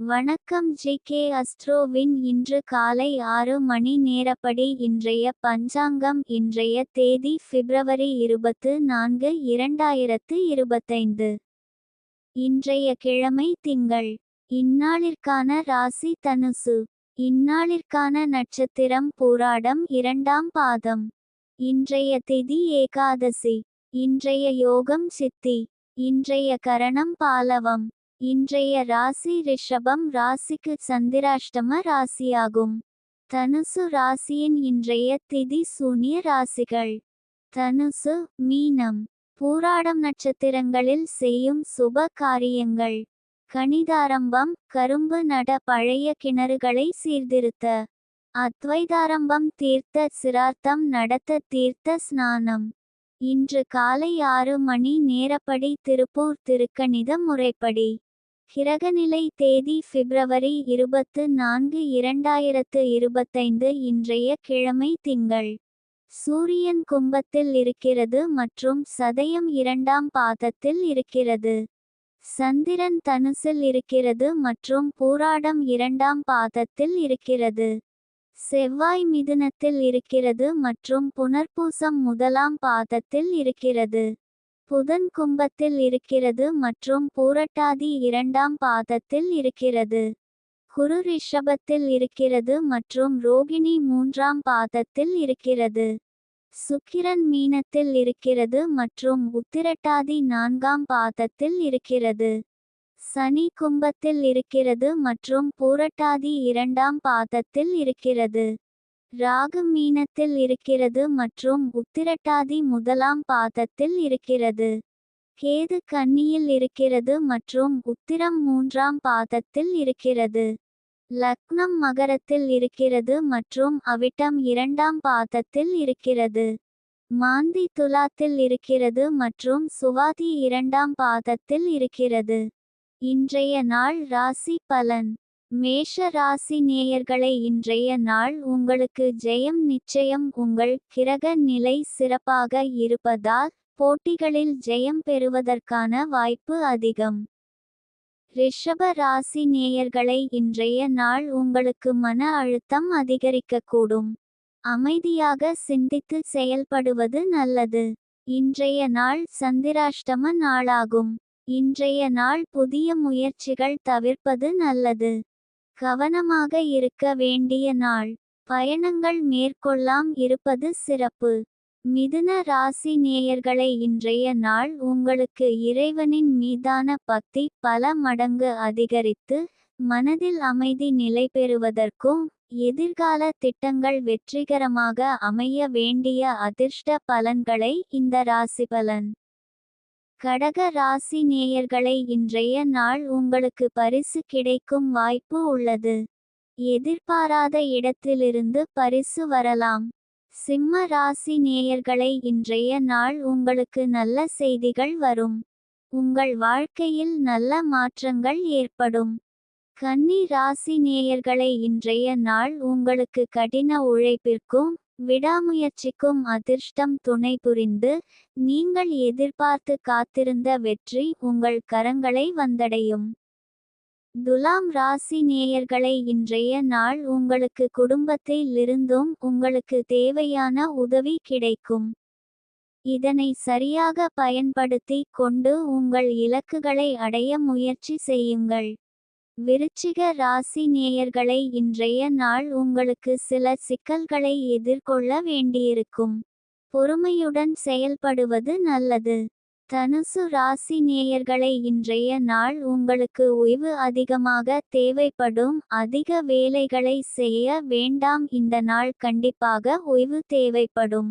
வணக்கம் G K அஸ்ட்ரோவின் இன்று காலை ஆறு மணி நேரப்படி இன்றைய பஞ்சாங்கம் இன்றைய தேதி பிப்ரவரி இருபத்து நான்கு இரண்டாயிரத்து இருபத்தைந்து. இன்றைய கிழமை திங்கள். இந்நாளிற்கான ராசி தனுசு. இந்நாளிற்கான நட்சத்திரம் போராடம் இரண்டாம் பாதம். இன்றைய திதி ஏகாதசி. இன்றைய யோகம் சித்தி. இன்றைய கரணம் பாலவம். இன்றைய ராசி ரிஷபம் ராசிக்கு சந்திராஷ்டம ராசியாகும். தனுசு ராசியின் இன்றைய திதி சூனிய ராசிகள். தனுசு மீனம். பூராடம் நட்சத்திரங்களில் செய்யும் சுப காரியங்கள். கணிதாரம்பம் கரும்பு நட பழைய கிணறுகளை சீர்திருத்த. அத்வைதாரம்பம் தீர்த்த சிரார்த்தம் நடத்த தீர்த்த ஸ்நானம். இன்று காலை ஆறு மணி நேரப்படி திருப்பூர் திருக்கணித முறைப்படி. கிரகநிலை தேதி பிப்ரவரி இருபத்து நான்கு இரண்டாயிரத்து இருபத்தைந்து இன்றைய கிழமை திங்கள். சூரியன் கும்பத்தில் இருக்கிறது மற்றும் சதயம் இரண்டாம் பாதத்தில் இருக்கிறது. சந்திரன் தனுசில் இருக்கிறது மற்றும் பூராடம் இரண்டாம் பாதத்தில் இருக்கிறது. செவ்வாய் மிதுனத்தில் இருக்கிறது மற்றும் புனர்பூசம் முதலாம் பாதத்தில் இருக்கிறது. புதன் கும்பத்தில் இருக்கிறது மற்றும் பூரட்டாதி இரண்டாம் பாதத்தில் இருக்கிறது. குரு ரிஷபத்தில் இருக்கிறது மற்றும் ரோகிணி மூன்றாம் பாதத்தில் இருக்கிறது. சுக்கிரன் மீனத்தில் இருக்கிறது மற்றும் உத்திரட்டாதி நான்காம் பாதத்தில் இருக்கிறது. சனி கும்பத்தில் இருக்கிறது மற்றும் பூரட்டாதி இரண்டாம் பாதத்தில் இருக்கிறது. ராகு மீனத்தில் இருக்கிறது மற்றும் உத்திரட்டாதி முதலாம் பாதத்தில் இருக்கிறது. கேது கன்னியில் இருக்கிறது மற்றும் உத்திரம் மூன்றாம் பாதத்தில் இருக்கிறது. லக்னம் மகரத்தில் இருக்கிறது மற்றும் அவிட்டம் இரண்டாம் பாதத்தில் இருக்கிறது. மாந்தி துலாத்தில் இருக்கிறது மற்றும் சுவாதி இரண்டாம் பாதத்தில் இருக்கிறது. இன்றைய நாள் ராசி பலன். மேஷ ராசி நேயர்களை இன்றைய நாள் உங்களுக்கு ஜெயம் நிச்சயம் உங்கள் கிரக நிலை சிறப்பாக இருப்பதால் போட்டிகளில் ஜெயம் பெறுவதற்கான வாய்ப்பு அதிகம். ரிஷப ராசி நேயர்களை இன்றைய நாள் உங்களுக்கு மன அழுத்தம் அதிகரிக்கக்கூடும். அமைதியாக சிந்தித்து செயல்படுவது நல்லது. இன்றைய நாள் சந்திராஷ்டம நாளாகும். இன்றைய நாள் புதிய முயற்சிகள் தவிர்ப்பது நல்லது. கவனமாக இருக்க வேண்டிய நாள். பயணங்கள் மேற்கொள்ளாம் இருப்பது சிறப்பு. மிதுன ராசி நேயர்களை இன்றைய நாள் உங்களுக்கு இறைவனின் மீதான பக்தி பல மடங்கு அதிகரித்து மனதில் அமைதி நிலை பெறுவதற்கும் எதிர்கால திட்டங்கள் வெற்றிகரமாக அமைய வேண்டிய அதிர்ஷ்ட பலன்களை இந்த ராசி பலன். கடக ராசி நேயர்களை இன்றைய நாள் உங்களுக்கு பரிசு கிடைக்கும் வாய்ப்பு உள்ளது. எதிர்பாராத இடத்திலிருந்து பரிசு வரலாம். சிம்ம ராசி நேயர்களை இன்றைய நாள் உங்களுக்கு நல்ல செய்திகள் வரும். உங்கள் வாழ்க்கையில் நல்ல மாற்றங்கள் ஏற்படும். கன்னி ராசி நேயர்களை இன்றைய நாள் உங்களுக்கு கடின உழைப்பிற்கும் விடாமுயற்சிக்கும் அதிர்ஷ்டம் துணை புரிந்து நீங்கள் எதிர்பார்த்து காத்திருந்த வெற்றி உங்கள் கரங்களை வந்தடையும். துலாம் ராசி நேயர்களை இன்றைய நாள் உங்களுக்கு குடும்பத்தில் இருந்தும் உங்களுக்கு தேவையான உதவி கிடைக்கும். இதனை சரியாக பயன்படுத்தி கொண்டு உங்கள் இலக்குகளை அடைய முயற்சி செய்யுங்கள். விருச்சிக ராசி நேயர்களை இன்றைய நாள் உங்களுக்கு சில சிக்கல்களை எதிர்கொள்ள வேண்டியிருக்கும். பொறுமையுடன் செயல்படுவது நல்லது. தனுசு ராசி நேயர்களை இன்றைய நாள் உங்களுக்கு ஓய்வு அதிகமாக தேவைப்படும். அதிக வேலைகளை செய்ய வேண்டாம். இந்த நாள் கண்டிப்பாக ஓய்வு தேவைப்படும்.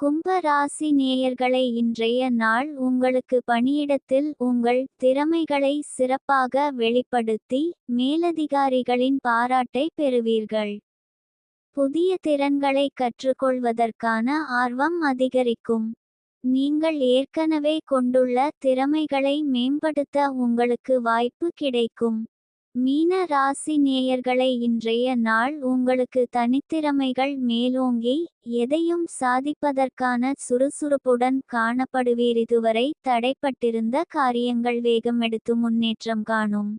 கும்ப ராசி நேயர்களை இன்றைய நாள் உங்களுக்கு பணியிடத்தில் உங்கள் திறமைகளை சிறப்பாக வெளிப்படுத்தி மேலதிகாரிகளின் பாராட்டை பெறுவீர்கள். புதிய திறன்களை கற்றுக்கொள்வதற்கான ஆர்வம் அதிகரிக்கும். நீங்கள் ஏற்கனவே கொண்டுள்ள திறமைகளை மேம்படுத்த உங்களுக்கு வாய்ப்பு கிடைக்கும். மீன ராசி நேயர்களை இன்றைய நாள் உங்களுக்கு தனித்திறமைகள் மேலோங்கி எதையும் சாதிப்பதற்கான சுறுசுறுப்புடன் காணப்படுவீர். இதுவரை தடைப்பட்டிருந்த காரியங்கள் வேகம் எடுத்து முன்னேற்றம் காணும்.